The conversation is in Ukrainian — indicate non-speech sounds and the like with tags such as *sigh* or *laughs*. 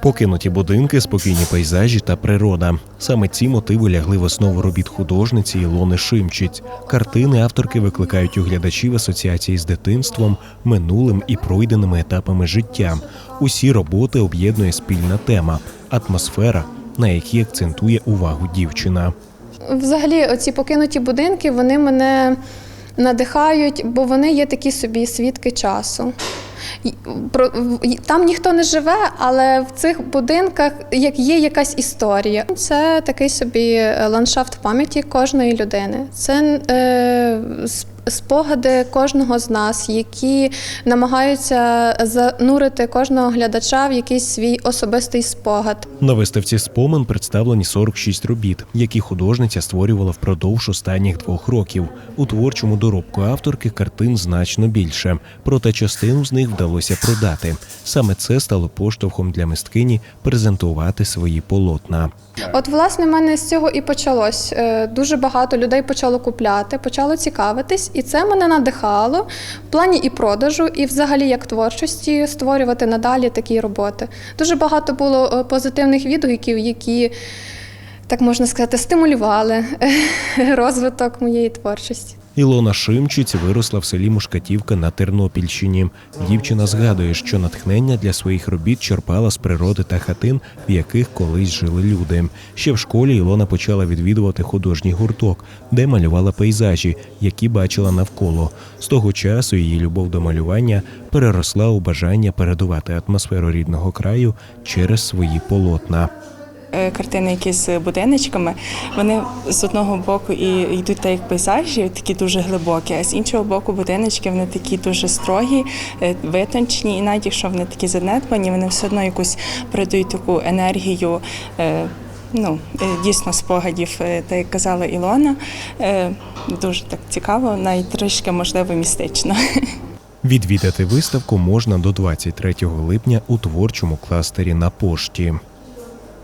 Покинуті будинки, спокійні пейзажі та природа. Саме ці мотиви лягли в основу робіт художниці Ілони Шимчиць. Картини авторки викликають у глядачів асоціації з дитинством, минулим і пройденими етапами життя. Усі роботи об'єднує спільна тема атмосфера, на якій акцентує увагу дівчина. Взагалі, оці покинуті будинки вони мене надихають, бо вони є такі собі свідки часу. Про- Там ніхто не живе, але в цих будинках як є якась історія. Це такий собі е, ландшафт пам'яті кожної людини. Це е, спогади кожного з нас, які намагаються занурити кожного глядача в якийсь свій особистий спогад. На виставці спомин представлені 46 робіт, які художниця створювала впродовж останніх двох років. У творчому доробку авторки картин значно більше, проте частину з них вдалося продати. Саме це стало поштовхом для мисткині презентувати свої полотна. От, власне, мене з цього і почалось. Е, Дуже багато людей почало купляти, почало цікавитись, і це мене надихало в плані і продажу, і взагалі як творчості створювати надалі такі роботи. Дуже багато було е, позитивних відгуків, які, так можна сказати, стимулювали *laughs* розвиток моєї творчості. Ілона Шимчиць виросла в селі Мушкатівка на Тернопільщині. Дівчина згадує, що натхнення для своїх робіт черпала з природи та хатин, в яких колись жили люди. Ще в школі Ілона почала відвідувати художній гурток, де малювала пейзажі, які бачила навколо. З того часу її любов до малювання переросла у бажання передувати атмосферу рідного краю через свої полотна. Е, Картини, які з будиночками, вони з одного боку і йдуть так як пейзажі, такі дуже глибокі, а з іншого боку, будиночки вони такі дуже строгі, е, витончені, і навіть якщо вони такі занедбані, вони все одно якусь передають таку енергію. е, Ну, дійсно, спогадів, так як казала Ілона, дуже так цікаво, навіть трішки можливо містично. *laughs* Відвідати виставку можна до 23 липня у творчому кластері на пошті.